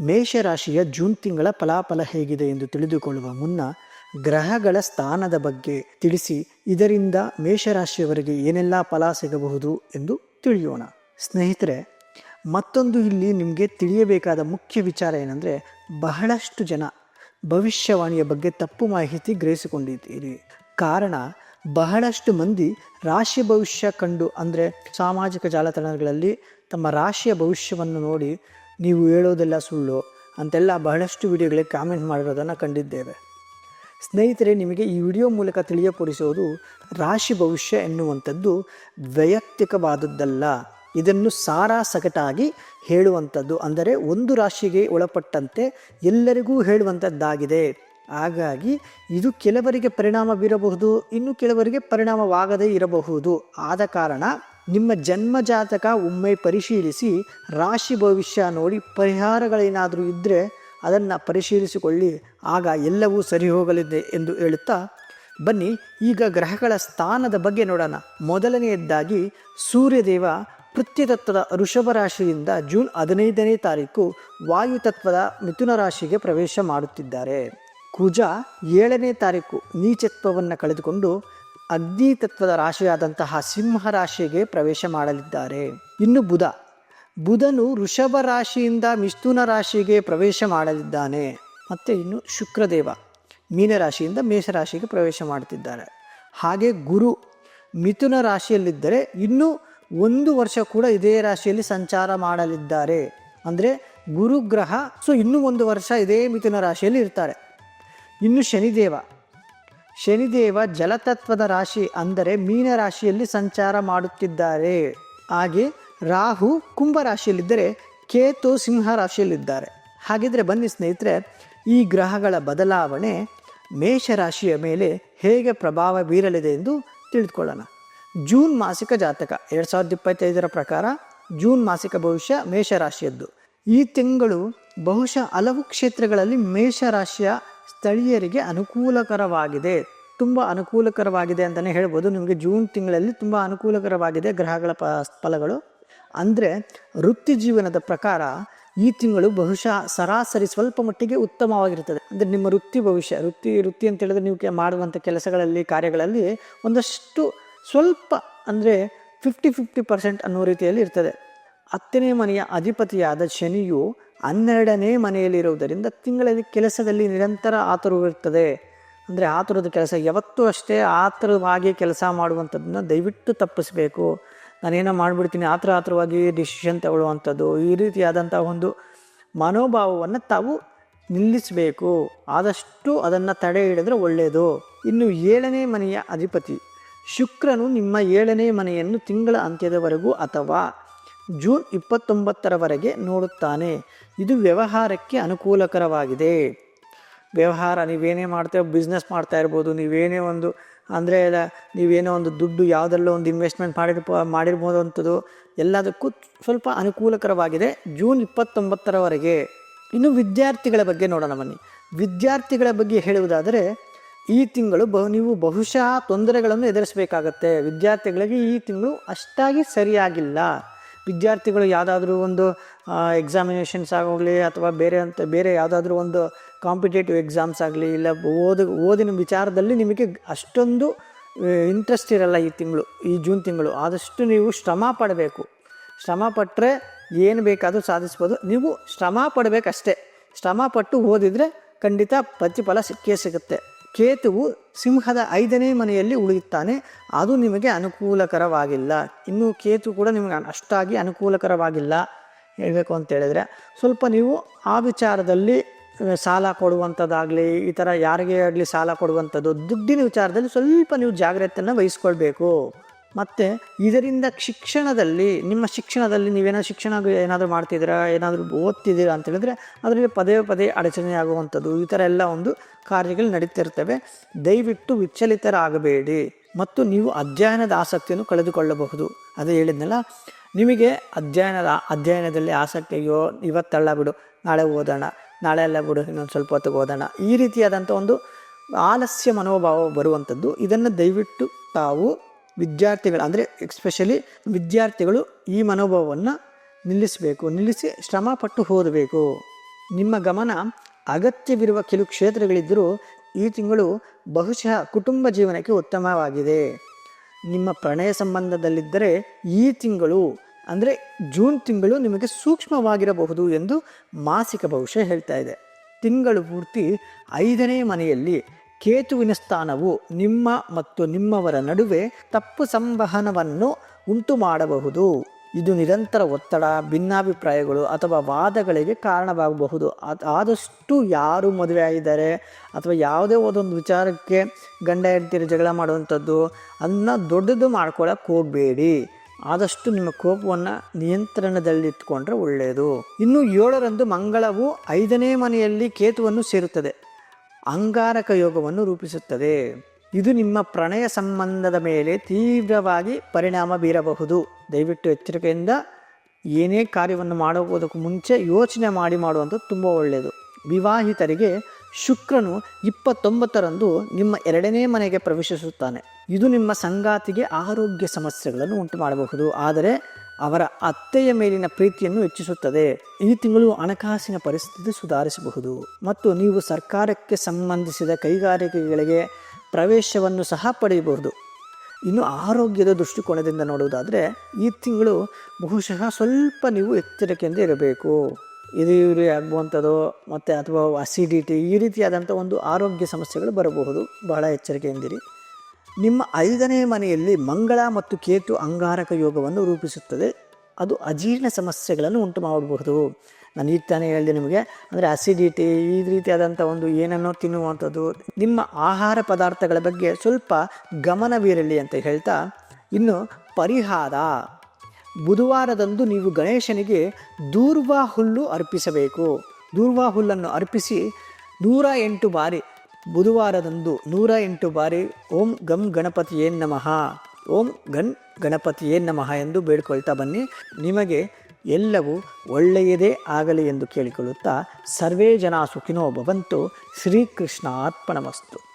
ಮೇಷರಾಶಿಯ June ತಿಂಗಳ ಫಲಾಫಲ ಹೇಗಿದೆ ಎಂದು ತಿಳಿದುಕೊಳ್ಳುವ ಮುನ್ನ ಗ್ರಹಗಳ ಸ್ಥಾನದ ಬಗ್ಗೆ ತಿಳಿಸಿ, ಇದರಿಂದ ಮೇಷರಾಶಿಯವರಿಗೆ ಏನೆಲ್ಲ ಫಲ ಸಿಗಬಹುದು ಎಂದು ತಿಳಿಯೋಣ. ಸ್ನೇಹಿತರೆ, ಮತ್ತೊಂದು ಇಲ್ಲಿ ನಿಮಗೆ ತಿಳಿಯಬೇಕಾದ ಮುಖ್ಯ ವಿಚಾರ ಏನಂದರೆ, ಬಹಳಷ್ಟು ಜನ ಭವಿಷ್ಯವಾಣಿಯ ಬಗ್ಗೆ ತಪ್ಪು ಮಾಹಿತಿ ಗ್ರಹಿಸಿಕೊಂಡಿದ್ದೀರಿ. ಕಾರಣ, ಬಹಳಷ್ಟು ಮಂದಿ ರಾಶಿ ಭವಿಷ್ಯ ಕಂಡು ಅಂದರೆ ಸಾಮಾಜಿಕ ಜಾಲತಾಣಗಳಲ್ಲಿ ತಮ್ಮ ರಾಶಿಯ ಭವಿಷ್ಯವನ್ನು ನೋಡಿ ನೀವು ಹೇಳೋದೆಲ್ಲ ಸುಳ್ಳು ಅಂತೆಲ್ಲ ಬಹಳಷ್ಟು ವಿಡಿಯೋಗಳಿಗೆ ಕಾಮೆಂಟ್ ಮಾಡಿರೋದನ್ನು ಕಂಡಿದ್ದೇವೆ. ಸ್ನೇಹಿತರೆ, ನಿಮಗೆ ಈ ವಿಡಿಯೋ ಮೂಲಕ ತಿಳಿಯಪಡಿಸೋದು ರಾಶಿ ಭವಿಷ್ಯ ಎನ್ನುವಂಥದ್ದು ವೈಯಕ್ತಿಕವಾದದ್ದಲ್ಲ. ಇದನ್ನು ಸಾರಾ ಸಗಟಾಗಿ ಹೇಳುವಂಥದ್ದು, ಅಂದರೆ ಒಂದು ರಾಶಿಗೆ ಒಳಪಟ್ಟಂತೆ ಎಲ್ಲರಿಗೂ ಹೇಳುವಂಥದ್ದಾಗಿದೆ. ಹಾಗಾಗಿ ಇದು ಕೆಲವರಿಗೆ ಪರಿಣಾಮ ಬೀರಬಹುದು, ಇನ್ನು ಕೆಲವರಿಗೆ ಪರಿಣಾಮವಾಗದೇ ಇರಬಹುದು. ಆದ ಕಾರಣ ನಿಮ್ಮ ಜನ್ಮ ಜಾತಕ ಒಮ್ಮೆ ಪರಿಶೀಲಿಸಿ ರಾಶಿ ಭವಿಷ್ಯ ನೋಡಿ ಪರಿಹಾರಗಳೇನಾದರೂ ಇದ್ದರೆ ಅದನ್ನು ಪರಿಶೀಲಿಸಿಕೊಳ್ಳಿ. ಆಗ ಎಲ್ಲವೂ ಸರಿ ಹೋಗಲಿದೆ ಎಂದು ಹೇಳುತ್ತಾ, ಬನ್ನಿ ಈಗ ಗ್ರಹಗಳ ಸ್ಥಾನದ ಬಗ್ಗೆ ನೋಡೋಣ. ಮೊದಲನೆಯದ್ದಾಗಿ ಸೂರ್ಯದೇವ ಪೃಥ್ವಿತತ್ವದ ಋಷಭ ರಾಶಿಯಿಂದ ಜೂನ್ ಹದಿನೈದನೇ ತಾರೀಕು ವಾಯುತತ್ವದ ಮಿಥುನ ರಾಶಿಗೆ ಪ್ರವೇಶ ಮಾಡುತ್ತಿದ್ದಾರೆ. ಕುಜ ಏಳನೇ ತಾರೀಕು ನೀಚತ್ವವನ್ನು ಕಳೆದುಕೊಂಡು ಅಗ್ನಿ ತತ್ವದ ರಾಶಿಯಾದಂತಹ ಸಿಂಹ ರಾಶಿಗೆ ಪ್ರವೇಶ ಮಾಡಲಿದ್ದಾರೆ. ಇನ್ನು ಬುಧ. ಬುಧನು ವೃಷಭ ರಾಶಿಯಿಂದ ಮಿಥುನ ರಾಶಿಗೆ ಪ್ರವೇಶ ಮಾಡಲಿದ್ದಾನೆ. ಮತ್ತು ಇನ್ನು ಶುಕ್ರದೇವ ಮೀನರಾಶಿಯಿಂದ ಮೇಷರಾಶಿಗೆ ಪ್ರವೇಶ ಮಾಡುತ್ತಿದ್ದಾರೆ. ಹಾಗೆ ಗುರು ಮಿಥುನ ರಾಶಿಯಲ್ಲಿದ್ದರೆ ಇನ್ನೂ ಒಂದು ವರ್ಷ ಕೂಡ ಇದೇ ರಾಶಿಯಲ್ಲಿ ಸಂಚಾರ ಮಾಡಲಿದ್ದಾರೆ. ಅಂದರೆ ಗುರುಗ್ರಹ ಸೊ ಇನ್ನೂ ಒಂದು ವರ್ಷ ಇದೇ ಮಿಥುನ ರಾಶಿಯಲ್ಲಿ ಇರ್ತಾರೆ. ಇನ್ನು ಶನಿದೇವ ಶನಿದೇವ ಜಲತತ್ವದ ರಾಶಿ ಅಂದರೆ ಮೀನ ರಾಶಿಯಲ್ಲಿ ಸಂಚಾರ ಮಾಡುತ್ತಿದ್ದಾರೆ. ಹಾಗೆ ರಾಹು ಕುಂಭ ರಾಶಿಯಲ್ಲಿದ್ದರೆ ಕೇತು ಸಿಂಹ ರಾಶಿಯಲ್ಲಿದ್ದಾರೆ. ಹಾಗಿದ್ರೆ ಬನ್ನಿ ಸ್ನೇಹಿತರೆ, ಈ ಗ್ರಹಗಳ ಬದಲಾವಣೆ ಮೇಷರಾಶಿಯ ಮೇಲೆ ಹೇಗೆ ಪ್ರಭಾವ ಬೀರಲಿದೆ ಎಂದು ತಿಳಿದುಕೊಳ್ಳೋಣ. ಜೂನ್ ಮಾಸಿಕ ಜಾತಕ, ಎರಡು ಸಾವಿರದ ಇಪ್ಪತ್ತೈದರ ಪ್ರಕಾರ ಜೂನ್ ಮಾಸಿಕ ಭವಿಷ್ಯ ಮೇಷರಾಶಿಯದ್ದು ಈ ತಿಂಗಳು ಬಹುಶಃ ಹಲವು ಕ್ಷೇತ್ರಗಳಲ್ಲಿ ಮೇಷರಾಶಿಯ ಸ್ಥಳೀಯರಿಗೆ ಅನುಕೂಲಕರವಾಗಿದೆ. ತುಂಬ ಅನುಕೂಲಕರವಾಗಿದೆ ಅಂತಲೇ ಹೇಳ್ಬೋದು. ನಿಮಗೆ ಜೂನ್ ತಿಂಗಳಲ್ಲಿ ತುಂಬ ಅನುಕೂಲಕರವಾಗಿದೆ ಗ್ರಹಗಳ ಪ, ಫಲಗಳು. ಅಂದರೆ ವೃತ್ತಿ ಜೀವನದ ಪ್ರಕಾರ ಈ ತಿಂಗಳು ಬಹುಶಃ ಸರಾಸರಿ ಸ್ವಲ್ಪ ಮಟ್ಟಿಗೆ ಉತ್ತಮವಾಗಿರ್ತದೆ ಅಂದರೆ ನಿಮ್ಮ ವೃತ್ತಿ ಭವಿಷ್ಯ, ವೃತ್ತಿ ವೃತ್ತಿ ಅಂತ ಹೇಳಿದ್ರೆ ನೀವು ಮಾಡುವಂಥ ಕೆಲಸಗಳಲ್ಲಿ, ಕಾರ್ಯಗಳಲ್ಲಿ ಒಂದಷ್ಟು ಸ್ವಲ್ಪ ಅಂದರೆ ಫಿಫ್ಟಿ ಫಿಫ್ಟಿ ಪರ್ಸೆಂಟ್ ಅನ್ನೋ ರೀತಿಯಲ್ಲಿ ಇರ್ತದೆ. ಹತ್ತನೇ ಮನೆಯ ಅಧಿಪತಿಯಾದ ಶನಿಯು ಹನ್ನೆರಡನೇ ಮನೆಯಲ್ಲಿರುವುದರಿಂದ ತಿಂಗಳಲ್ಲಿ ಕೆಲಸದಲ್ಲಿ ನಿರಂತರ ಆತುರವಿರ್ತದೆ ಅಂದರೆ ಆತುರದ ಕೆಲಸ ಯಾವತ್ತೂ ಅಷ್ಟೇ ಆತುರವಾಗಿ ಕೆಲಸ ಮಾಡುವಂಥದ್ದನ್ನ ದಯವಿಟ್ಟು ತಪ್ಪಿಸಬೇಕು. ನಾನೇನೋ ಮಾಡಿಬಿಡ್ತೀನಿ, ಆತರ ಆತುರವಾಗಿ ಡಿಸಿಷನ್ ತಗೊಳ್ಳುವಂಥದ್ದು, ಈ ರೀತಿಯಾದಂಥ ಒಂದು ಮನೋಭಾವವನ್ನು ತಾವು ನಿಲ್ಲಿಸಬೇಕು. ಆದಷ್ಟು ಅದನ್ನು ತಡೆ ಹಿಡಿದ್ರೆ ಒಳ್ಳೆಯದು ಇನ್ನು ಏಳನೇ ಮನೆಯ ಅಧಿಪತಿ ಶುಕ್ರನು ನಿಮ್ಮ ಏಳನೇ ಮನೆಯನ್ನು ತಿಂಗಳ ಅಂತ್ಯದವರೆಗೂ ಅಥವಾ ಜೂನ್ ಇಪ್ಪತ್ತೊಂಬತ್ತರವರೆಗೆ ನೋಡುತ್ತಾನೆ. ಇದು ವ್ಯವಹಾರಕ್ಕೆ ಅನುಕೂಲಕರವಾಗಿದೆ. ವ್ಯವಹಾರ, ನೀವೇನೇ ಮಾಡ್ತೇವೆ ಬಿಸ್ನೆಸ್ ಮಾಡ್ತಾ ಇರ್ಬೋದು, ನೀವೇನೇ ಒಂದು ಅಂದರೆ ನೀವೇನೋ ಒಂದು ದುಡ್ಡು ಯಾವುದಲ್ಲೋ ಒಂದು ಇನ್ವೆಸ್ಟ್ಮೆಂಟ್ ಮಾಡಿರ್ಬೋ ಮಾಡಿರ್ಬೋದು ಅಂಥದ್ದು ಎಲ್ಲದಕ್ಕೂ ಸ್ವಲ್ಪ ಅನುಕೂಲಕರವಾಗಿದೆ ಜೂನ್ ಇಪ್ಪತ್ತೊಂಬತ್ತರವರೆಗೆ. ಇನ್ನು ವಿದ್ಯಾರ್ಥಿಗಳ ಬಗ್ಗೆ ನೋಡೋಣ ಬನ್ನಿ. ವಿದ್ಯಾರ್ಥಿಗಳ ಬಗ್ಗೆ ಹೇಳುವುದಾದರೆ, ಈ ತಿಂಗಳು ಬಹು, ನೀವು ಬಹುಶಃ ತೊಂದರೆಗಳನ್ನು ಎದುರಿಸಬೇಕಾಗತ್ತೆ. ವಿದ್ಯಾರ್ಥಿಗಳಿಗೆ ಈ ತಿಂಗಳು ಅಷ್ಟಾಗಿ ಸರಿಯಾಗಿಲ್ಲ. ವಿದ್ಯಾರ್ಥಿಗಳು ಯಾವುದಾದ್ರೂ ಒಂದು ಎಕ್ಸಾಮಿನೇಷನ್ಸ್ ಆಗೋಗಲಿ ಅಥವಾ ಬೇರೆ ಅಂತ, ಬೇರೆ ಯಾವುದಾದ್ರೂ ಒಂದು ಕಾಂಪಿಟೇಟಿವ್ ಎಕ್ಸಾಮ್ಸ್ ಆಗಲಿ ಇಲ್ಲ ಓದು, ಓದಿನ ವಿಚಾರದಲ್ಲಿ ನಿಮಗೆ ಅಷ್ಟೊಂದು ಇಂಟ್ರೆಸ್ಟ್ ಇರಲ್ಲ ಈ ತಿಂಗಳು, ಈ ಜೂನ್ ತಿಂಗಳು. ಆದಷ್ಟು ನೀವು ಶ್ರಮ ಪಡಬೇಕು. ಶ್ರಮ ಪಟ್ಟರೆ ಏನು ಬೇಕಾದರೂ ಸಾಧಿಸ್ಬೋದು. ನೀವು ಶ್ರಮ ಪಡಬೇಕಷ್ಟೇ. ಶ್ರಮ ಪಟ್ಟು ಓದಿದರೆ ಖಂಡಿತ ಪ್ರತಿಫಲ ಸಿಕ್ಕೇ ಸಿಗುತ್ತೆ. ಕೇತುವು ಸಿಂಹದ ಐದನೇ ಮನೆಯಲ್ಲಿ ಉಳಿಯುತ್ತಾನೆ. ಅದು ನಿಮಗೆ ಅನುಕೂಲಕರವಾಗಿಲ್ಲ. ಇನ್ನು ಕೇತು ಕೂಡ ನಿಮಗೆ ಅಷ್ಟಾಗಿ ಅನುಕೂಲಕರವಾಗಿಲ್ಲ. ಹೇಳಬೇಕು ಅಂತ ಹೇಳಿದರೆ, ಸ್ವಲ್ಪ ನೀವು ಆ ವಿಚಾರದಲ್ಲಿ ಸಾಲ ಕೊಡುವಂಥದ್ದಾಗಲಿ, ಈ ಥರ ಯಾರಿಗೆ ಆಗಲಿ ಸಾಲ ಕೊಡುವಂಥದ್ದು, ದುಡ್ಡಿನ ವಿಚಾರದಲ್ಲಿ ಸ್ವಲ್ಪ ನೀವು ಜಾಗ್ರತೆಯನ್ನು ವಹಿಸ್ಕೊಳ್ಬೇಕು. ಮತ್ತು ಇದರಿಂದ ಶಿಕ್ಷಣದಲ್ಲಿ, ನಿಮ್ಮ ಶಿಕ್ಷಣದಲ್ಲಿ ನೀವೇನಾದ್ರು ಶಿಕ್ಷಣ ಏನಾದರೂ ಮಾಡ್ತಿದ್ದೀರಾ, ಏನಾದರೂ ಓದ್ತಿದ್ದೀರಾ ಅಂತ ಹೇಳಿದ್ರೆ ಅದರಲ್ಲಿ ಪದೇ ಪದೇ ಅಡಚಣೆ ಆಗುವಂಥದ್ದು ಈ ಥರ ಎಲ್ಲ ಒಂದು ಕಾರ್ಯಗಳು ನಡೀತಿರ್ತವೆ. ದಯವಿಟ್ಟು ವಿಚಲಿತರಾಗಬೇಡಿ ಮತ್ತು ನೀವು ಅಧ್ಯಯನದ ಆಸಕ್ತಿಯನ್ನು ಕಳೆದುಕೊಳ್ಳಬಹುದು. ಅದೇ ಹೇಳಿದ್ನಲ್ಲ, ನಿಮಗೆ ಅಧ್ಯಯನದ, ಅಧ್ಯಯನದಲ್ಲಿ ಆಸಕ್ತಿಯೋ ಇವತ್ತಲ್ಲ ಬಿಡು, ನಾಳೆ ಓದೋಣ, ನಾಳೆ ಎಲ್ಲ ಬಿಡು, ಇನ್ನೊಂದು ಸ್ವಲ್ಪ ಹೊತ್ತಿಗೆ ಓದೋಣ, ಈ ರೀತಿಯಾದಂಥ ಒಂದು ಆಲಸ್ಯ ಮನೋಭಾವ ಬರುವಂಥದ್ದು. ಇದನ್ನು ದಯವಿಟ್ಟು ತಾವು ವಿದ್ಯಾರ್ಥಿಗಳು, ಅಂದರೆ ಎಕ್ಸ್ಪೆಷಲಿ ವಿದ್ಯಾರ್ಥಿಗಳು ಈ ಮನೋಭಾವವನ್ನು ನಿಲ್ಲಿಸಬೇಕು, ನಿಲ್ಲಿಸಿ ಶ್ರಮಪಟ್ಟು ಓದಬೇಕು. ನಿಮ್ಮ ಗಮನ ಅಗತ್ಯವಿರುವ ಕೆಲವು ಕ್ಷೇತ್ರಗಳಿದ್ದರೂ ಈ ತಿಂಗಳು ಬಹುಶಃ ಕುಟುಂಬ ಜೀವನಕ್ಕೆ ಉತ್ತಮವಾಗಿದೆ. ನಿಮ್ಮ ಪ್ರಣಯ ಸಂಬಂಧದಲ್ಲಿದ್ದರೆ ಈ ತಿಂಗಳು, ಅಂದರೆ ಜೂನ್ ತಿಂಗಳು ನಿಮಗೆ ಸೂಕ್ಷ್ಮವಾಗಿರಬಹುದು ಎಂದು ಮಾಸಿಕ ಭವಿಷ್ಯ ಹೇಳ್ತಾ ಇದೆ. ತಿಂಗಳು ಪೂರ್ತಿ ಐದನೇ ಮನೆಯಲ್ಲಿ ಕೇತುವಿನ ಸ್ಥಾನವು ನಿಮ್ಮ ಮತ್ತು ನಿಮ್ಮವರ ನಡುವೆ ತಪ್ಪು ಸಂವಹನವನ್ನು ಉಂಟು ಮಾಡಬಹುದು ಇದು ನಿರಂತರ ಒತ್ತಡ, ಭಿನ್ನಾಭಿಪ್ರಾಯಗಳು ಅಥವಾ ವಾದಗಳಿಗೆ ಕಾರಣವಾಗಬಹುದು. ಆದ್- ಆದಷ್ಟು ಯಾರು ಮದುವೆ ಆಗಿದ್ದಾರೆ ಅಥವಾ ಯಾವುದೇ ಒಂದೊಂದು ವಿಚಾರಕ್ಕೆ ಗಂಡ ಹೆಂಡತಿರು ಜಗಳ ಮಾಡುವಂಥದ್ದು ಅದನ್ನ ದೊಡ್ಡದು ಮಾಡ್ಕೊಳ್ಳೋಕೆ ಹೋಗಬೇಡಿ. ಆದಷ್ಟು ನಿಮ್ಮ ಕೋಪವನ್ನು ನಿಯಂತ್ರಣದಲ್ಲಿಟ್ಕೊಂಡ್ರೆ ಒಳ್ಳೆಯದು ಇನ್ನು ಏಳರಂದು ಮಂಗಳವು ಐದನೇ ಮನೆಯಲ್ಲಿ ಕೇತುವನ್ನು ಸೇರುತ್ತದೆ. ಅಂಗಾರಕ ಯೋಗವನ್ನು ರೂಪಿಸುತ್ತದೆ. ಇದು ನಿಮ್ಮ ಪ್ರಣಯ ಸಂಬಂಧದ ಮೇಲೆ ತೀವ್ರವಾಗಿ ಪರಿಣಾಮ ಬೀರಬಹುದು. ದಯವಿಟ್ಟು ಎಚ್ಚರಿಕೆಯಿಂದ ಏನೇ ಕಾರ್ಯವನ್ನು ಮಾಡುವುದಕ್ಕೂ ಮುಂಚೆ ಯೋಚನೆ ಮಾಡಿ ಮಾಡುವಂಥದ್ದು ತುಂಬ ಒಳ್ಳೆಯದು. ವಿವಾಹಿತರಿಗೆ ಶುಕ್ರನು ಇಪ್ಪತ್ತೊಂಬತ್ತರಂದು ನಿಮ್ಮ ಎರಡನೇ ಮನೆಗೆ ಪ್ರವೇಶಿಸುತ್ತಾನೆ. ಇದು ನಿಮ್ಮ ಸಂಗಾತಿಗೆ ಆರೋಗ್ಯ ಸಮಸ್ಯೆಗಳನ್ನು ಉಂಟು ಮಾಡಬಹುದು ಆದರೆ ಅವರ ಅತ್ತೆಯ ಮೇಲಿನ ಪ್ರೀತಿಯನ್ನು ಹೆಚ್ಚಿಸುತ್ತದೆ. ಈ ತಿಂಗಳು ಹಣಕಾಸಿನ ಪರಿಸ್ಥಿತಿ ಸುಧಾರಿಸಬಹುದು. ಮತ್ತು ನೀವು ಸರ್ಕಾರಕ್ಕೆ ಸಂಬಂಧಿಸಿದ ಕೈಗಾರಿಕೆಗಳಿಗೆ ಪ್ರವೇಶವನ್ನು ಸಹ ಪಡೆಯಬಹುದು. ಇನ್ನು ಆರೋಗ್ಯದ ದೃಷ್ಟಿಕೋನದಿಂದ ನೋಡುವುದಾದರೆ, ಈ ತಿಂಗಳು ಬಹುಶಃ ಸ್ವಲ್ಪ ನೀವು ಎಚ್ಚರಿಕೆಯಿಂದ ಇರಬೇಕು. ಇರಿ ಆಗುವಂಥದ್ದು, ಮತ್ತು ಅಥವಾ ಅಸಿಡಿಟಿ ಈ ರೀತಿಯಾದಂಥ ಒಂದು ಆರೋಗ್ಯ ಸಮಸ್ಯೆಗಳು ಬರಬಹುದು. ಬಹಳ ಎಚ್ಚರಿಕೆಯಿಂದಿರಿ. ನಿಮ್ಮ ಐದನೇ ಮನೆಯಲ್ಲಿ ಮಂಗಳ ಮತ್ತು ಕೇತು ಅಂಗಾರಕ ಯೋಗವನ್ನು ರೂಪಿಸುತ್ತದೆ. ಅದು ಅಜೀರ್ಣ ಸಮಸ್ಯೆಗಳನ್ನು ಉಂಟು ಮಾಡಬಹುದು. ನಾನು ಈಗ ತಾನೇ ಹೇಳಿದೆ ನಿಮಗೆ, ಅಂದರೆ ಅಸಿಡಿಟಿ ಈ ರೀತಿಯಾದಂಥ ಒಂದು ಏನನ್ನೋ ತಿನ್ನುವಂಥದ್ದು, ನಿಮ್ಮ ಆಹಾರ ಪದಾರ್ಥಗಳ ಬಗ್ಗೆ ಸ್ವಲ್ಪ ಗಮನವಿರಲಿ ಅಂತ ಹೇಳ್ತಾ, ಇನ್ನು ಪರಿಹಾರ. ಬುಧವಾರದಂದು ನೀವು ಗಣೇಶನಿಗೆ ದೂರ್ವಾ ಹುಲ್ಲು ಅರ್ಪಿಸಬೇಕು. ದೂರ್ವಾ ಹುಲ್ಲನ್ನು ಅರ್ಪಿಸಿ ನೂರ ಎಂಟು ಬಾರಿ ಬುಧವಾರದಂದು ನೂರ ಎಂಟು ಬಾರಿ ಓಂ ಗಂ ಗಣಪತಿಯೇ ನಮಃ. ಓಂ ಗನ್ ಗಣಪತಿಯೇ ನಮಃ ಎಂದು ಬೇಡ್ಕೊಳ್ತಾ ಬನ್ನಿ. ನಿಮಗೆ ಎಲ್ಲವೂ ಒಳ್ಳೆಯದೇ ಆಗಲಿ ಎಂದು ಕೇಳಿಕೊಳ್ಳುತ್ತಾ ಸರ್ವೇ ಜನ ಸುಖಿನೋ ಭವಂತು ಶ್ರೀಕೃಷ್ಣ ಅರ್ಪಣಮಸ್ತು